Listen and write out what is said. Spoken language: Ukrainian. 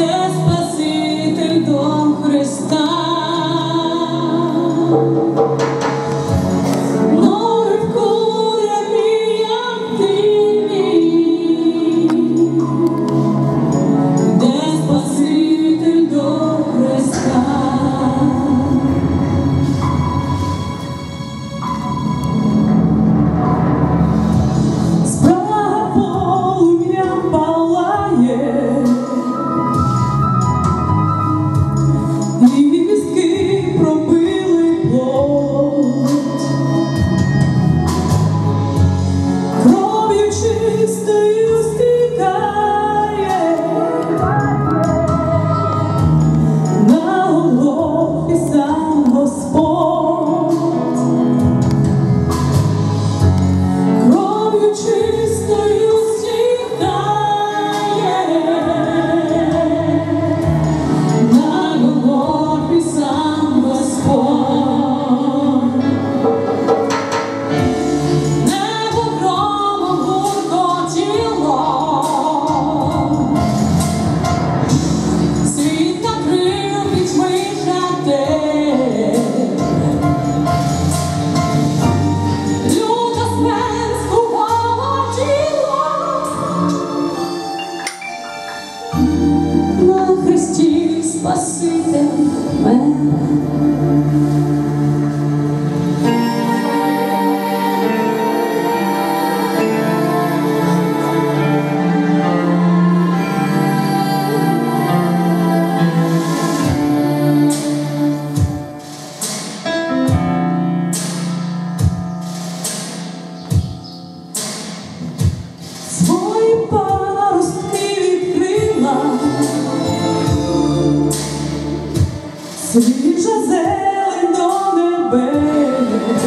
despite Well, свіжа зелень до небес,